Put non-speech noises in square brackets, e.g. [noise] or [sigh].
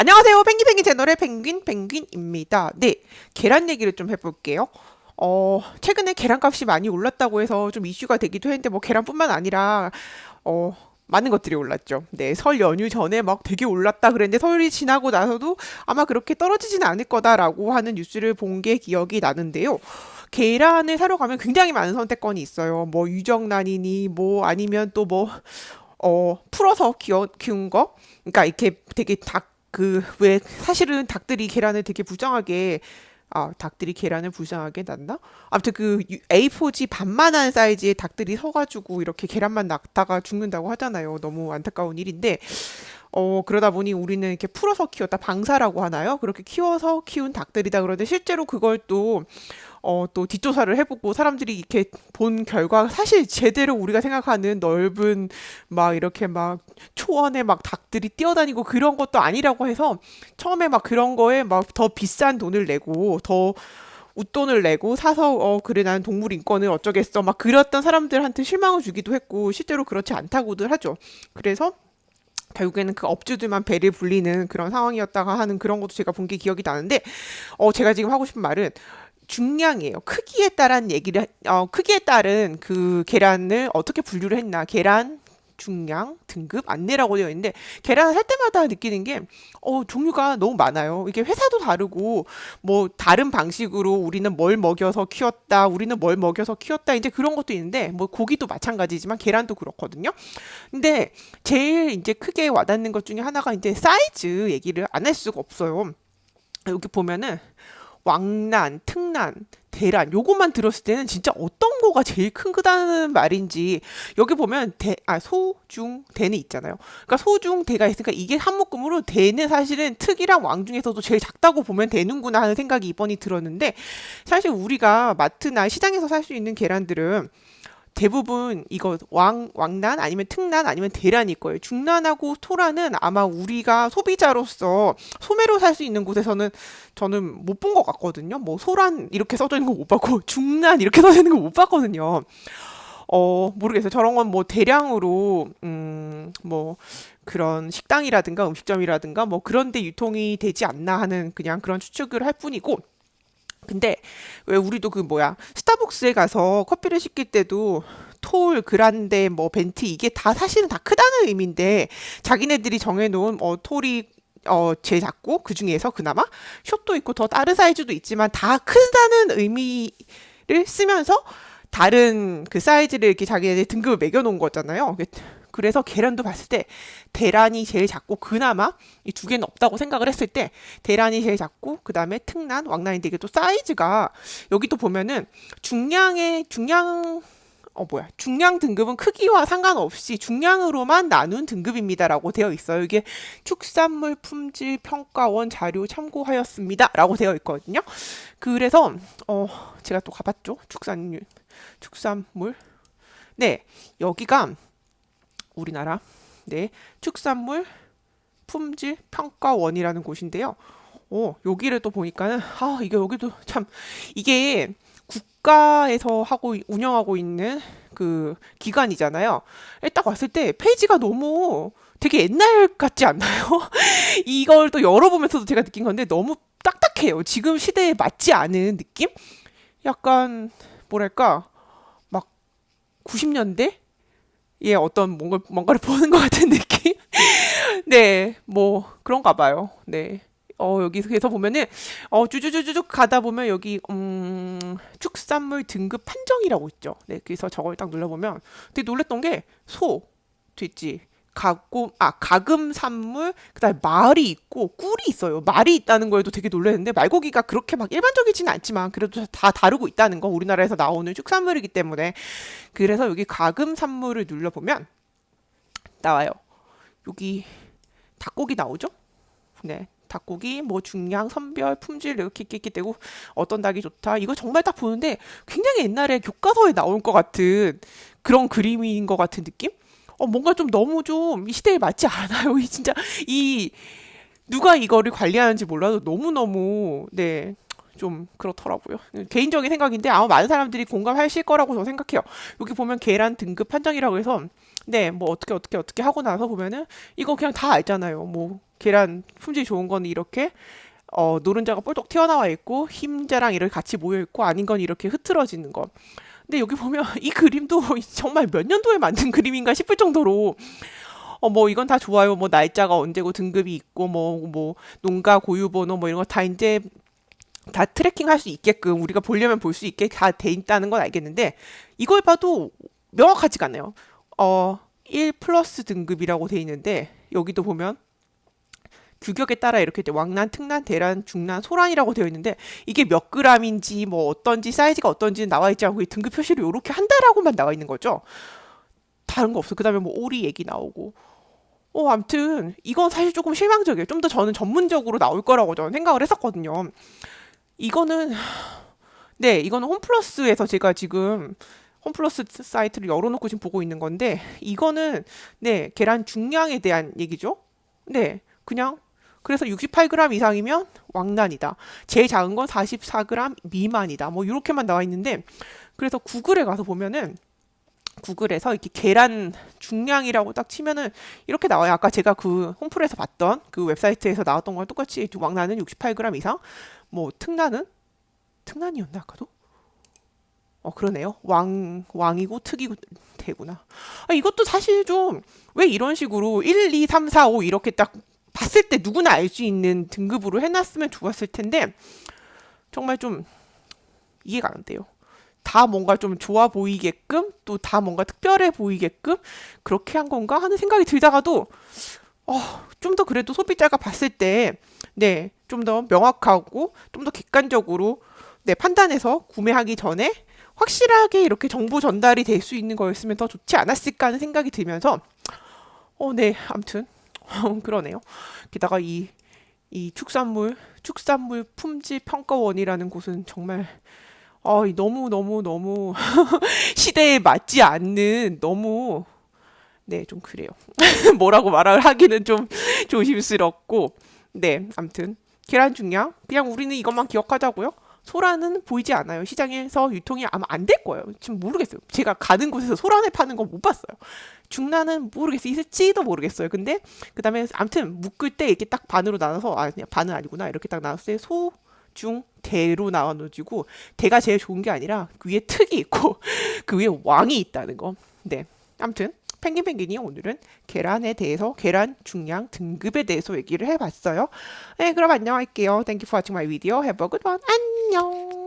안녕하세요. 펭귄펭귄 채널의 펭귄 펭귄입니다. 네, 계란 얘기를 좀 해볼게요. 어, 최근에 계란값이 많이 올랐다고 해서 좀 이슈가 되기도 했는데 뭐 계란뿐만 아니라 어, 많은 것들이 올랐죠. 네, 설 연휴 전에 막 되게 올랐다 그랬는데 설이 지나고 나서도 아마 그렇게 떨어지진 않을 거다라고 하는 뉴스를 본 게 기억이 나는데요. 계란을 사러 가면 굉장히 많은 선택권이 있어요. 뭐 유정란이니 뭐 아니면 또뭐 어, 풀어서 키운 거. 그러니까 이렇게 되게 닭, 그, 왜, 사실은 닭들이 계란을 되게 불쌍하게, 아, 닭들이 계란을 불쌍하게 낳나? 아무튼 그 A4지 반만한 사이즈의 닭들이 서가지고 이렇게 계란만 낳다가 죽는다고 하잖아요. 너무 안타까운 일인데, 어, 그러다 보니 우리는 이렇게 풀어서 키웠다, 방사라고 하나요? 그렇게 키워서 키운 닭들이다 그러는데 실제로 그걸 또, 어, 또 뒷조사를 해보고 사람들이 이렇게 본 결과 사실 제대로 우리가 생각하는 넓은 막 이렇게 막 초원에 막 닭들이 뛰어다니고 그런 것도 아니라고 해서 처음에 막 그런 거에 막 더 비싼 돈을 내고 더 웃돈을 내고 사서 어 그래 나는 동물 인권을 어쩌겠어 막 그랬던 사람들한테 실망을 주기도 했고 실제로 그렇지 않다고들 하죠. 그래서 결국에는 그 업주들만 배를 불리는 그런 상황이었다가 하는 그런 것도 제가 본 게 기억이 나는데 어 제가 지금 하고 싶은 말은 중량이에요. 크기에 따른 얘기를 어 크기에 따른 그 계란을 어떻게 분류를 했나 계란 중량, 등급, 안내라고 되어 있는데 계란을 살 때마다 느끼는 게 어, 종류가 너무 많아요. 이게 회사도 다르고 뭐 다른 방식으로 우리는 뭘 먹여서 키웠다, 우리는 뭘 먹여서 키웠다 이제 그런 것도 있는데 뭐 고기도 마찬가지지만 계란도 그렇거든요. 근데 제일 이제 크게 와닿는 것 중에 하나가 이제 사이즈 얘기를 안 할 수가 없어요. 여기 보면은 왕란, 특란, 대란 요것만 들었을 때는 진짜 어떤 거가 제일 큰 거다는 말인지 여기 보면 대, 아, 소, 중, 대는 있잖아요. 그러니까 소, 중, 대가 있으니까 이게 한 묶음으로 대는 사실은 특이랑 왕 중에서도 제일 작다고 보면 되는구나 하는 생각이 이번이 들었는데 사실 우리가 마트나 시장에서 살 수 있는 계란들은 대부분 이거 왕 왕란 아니면 특란 아니면 대란일 거예요. 중란하고 토란은 아마 우리가 소비자로서 소매로 살 수 있는 곳에서는 저는 못 본 것 같거든요. 뭐 소란 이렇게 써져 있는 거 못 봤고 [laughs] 중란 이렇게 써져 있는 거 못 봤거든요. 어 모르겠어요. 저런 건 뭐 대량으로 음 뭐 그런 식당이라든가 음식점이라든가 뭐 그런 데 유통이 되지 않나 하는 그냥 그런 추측을 할 뿐이고 근데 왜 우리도 그 뭐야 스타벅스에 가서 커피를 시킬 때도 톨, 그란데, 뭐 벤티 이게 다 사실은 다 크다는 의미인데 자기네들이 정해놓은 어 톨이 어 제일 작고 그 중에서 그나마 숏도 있고 더 다른 사이즈도 있지만 다 크다는 의미를 쓰면서 다른 그 사이즈를 이렇게 자기네들 등급을 매겨놓은 거잖아요. 그래서 계란도 봤을 때 대란이 제일 작고 그나마 이 두 개는 없다고 생각을 했을 때 대란이 제일 작고 그 다음에 특란, 왕란인데 이게 또 사이즈가 여기도 보면은 중량의 중량 어 뭐야 중량 등급은 크기와 상관없이 중량으로만 나눈 등급입니다라고 되어 있어요. 이게 축산물 품질 평가원 자료 참고하였습니다라고 되어 있거든요. 그래서 어 제가 또 가봤죠 축산 축산물 네 여기가 우리나라 네 축산물 품질 평가원이라는 곳인데요. 어, 여기를 또 보니까는 아 이게 여기도 참 이게 국가에서 하고 운영하고 있는 그 기관이잖아요. 딱 왔을 때 페이지가 너무 되게 옛날 같지 않나요? [laughs] 이걸 또 열어보면서도 제가 느낀 건데 너무 딱딱해요. 지금 시대에 맞지 않은 느낌? 약간 뭐랄까 막 90년대 예, 어떤 뭔가, 뭔가를 보는 것 같은 느낌? [laughs] 네, 뭐, 그런가 봐요. 네. 어, 여기서 보면은, 어, 쭈쭈쭈쭈 가다 보면 여기, 음, 축산물 등급 판정이라고 있죠. 네, 그래서 저걸 딱 눌러보면 되게 놀랬던 게, 소, 돼지, 가금 아 가금 산물 그다음 에 말이 있고 꿀이 있어요. 말이 있다는 거에도 되게 놀랐는데 말고기가 그렇게 막 일반적이지는 않지만 그래도 다 다르고 있다는 거 우리나라에서 나오는 축산물이기 때문에 그래서 여기 가금 산물을 눌러 보면 나와요. 여기 닭고기 나오죠? 네. 닭고기 뭐 중량 선별 품질 이렇게 있게 되고 어떤 닭이 좋다 이거 정말 딱 보는데 굉장히 옛날에 교과서에 나올 것 같은 그런 그림인 것 같은 느낌 어, 뭔가 좀 너무 좀이 시대에 맞지 않아요. 이 진짜 이 누가 이거를 관리하는지 몰라도 너무너무 네. 좀 그렇더라고요. 개인적인 생각인데 아마 많은 사람들이 공감하실 거라고 저 생각해요. 여기 보면 계란 등급 판정이라고 해서 네, 뭐 어떻게 어떻게 어떻게 하고 나서 보면은 이거 그냥 다 알잖아요. 뭐 계란 품질 좋은 거는 이렇게 어, 노른자가 볼록 튀어나와 있고 흰자랑 이렇게 같이 모여 있고 아닌 건 이렇게 흐트러지는 거. 근데 여기 보면 [laughs] 이 그림도 [laughs] 정말 몇 년도에 만든 그림인가 싶을 정도로 어 뭐 이건 다 좋아요. 뭐 날짜가 언제고 등급이 있고 뭐 뭐 농가 고유 번호 뭐 이런 거 다 이제 다 트래킹 할 수 있게끔 우리가 보려면 볼 수 있게 다 돼 있다는 건 알겠는데 이걸 봐도 명확하지가 않아요. 어, 1 플러스 등급이라고 돼 있는데 여기도 보면 규격에 따라 이렇게 왕란, 특란, 대란, 중란, 소란이라고 되어 있는데 이게 몇 그램인지 뭐 어떤지 사이즈가 어떤지 나와 있지 않고 이 등급 표시로 이렇게 한다라고만 나와 있는 거죠. 다른 거 없어. 그다음에 뭐 오리 얘기 나오고. 어, 아무튼 이건 사실 조금 실망적이에요. 좀 더 저는 전문적으로 나올 거라고 저는 생각을 했었거든요. 이거는 네, 이거는 홈플러스에서 제가 지금 홈플러스 사이트를 열어놓고 지금 보고 있는 건데 이거는 네 계란 중량에 대한 얘기죠. 네, 그냥 그래서 68g 이상이면 왕란이다. 제일 작은 건 44g 미만이다. 뭐 이렇게만 나와 있는데 그래서 구글에 가서 보면은 구글에서 이렇게 계란 중량이라고 딱 치면은 이렇게 나와요. 아까 제가 그 홈플에서 봤던 그 웹사이트에서 나왔던 거랑 똑같이 왕란은 68g 이상, 뭐 특란은 특란이었나 아까도? 어 그러네요. 왕 왕이고 특이고 되구나. 아, 이것도 사실 좀 왜 이런 식으로 1, 2, 3, 4, 5 이렇게 딱 봤을 때 누구나 알 수 있는 등급으로 해놨으면 좋았을 텐데 정말 좀 이해가 안 돼요. 다 뭔가 좀 좋아 보이게끔 또 다 뭔가 특별해 보이게끔 그렇게 한 건가 하는 생각이 들다가도 어, 좀 더 그래도 소비자가 봤을 때 네, 좀 더 명확하고 좀 더 객관적으로 네, 판단해서 구매하기 전에 확실하게 이렇게 정보 전달이 될 수 있는 거였으면 더 좋지 않았을까 하는 생각이 들면서 어, 네, 아무튼 [laughs] 그러네요. 게다가 이, 이 축산물, 축산물 품질 평가원이라는 곳은 정말 어, 이 너무 너무 너무 [laughs] 시대에 맞지 않는 너무 네, 좀 그래요. [laughs] 뭐라고 말을 하기는 좀 조심스럽고 네, 아무튼 계란 중량 그냥 우리는 이것만 기억하자고요. 소라는 보이지 않아요. 시장에서 유통이 아마 안 될 거예요. 지금 모르겠어요. 제가 가는 곳에서 소라를 파는 건못 봤어요. 중란은 모르겠어요. 있을지도 모르겠어요. 근데 그 다음에 아무튼 묶을 때 이렇게 딱 반으로 나눠서 아 그냥 반은 아니구나 이렇게 딱 나눴을 때 소, 중, 대로 나눠지고 대가 제일 좋은 게 아니라 그 위에 특이 있고 [laughs] 그 위에 왕이 있다는 거. 네. 아무튼 펭귄 펭귄이 오늘은 계란에 대해서 계란 중량 등급에 대해서 얘기를 해봤어요. 네, 그럼 안녕할게요. Thank you for watching my video. Have a good one. 안녕.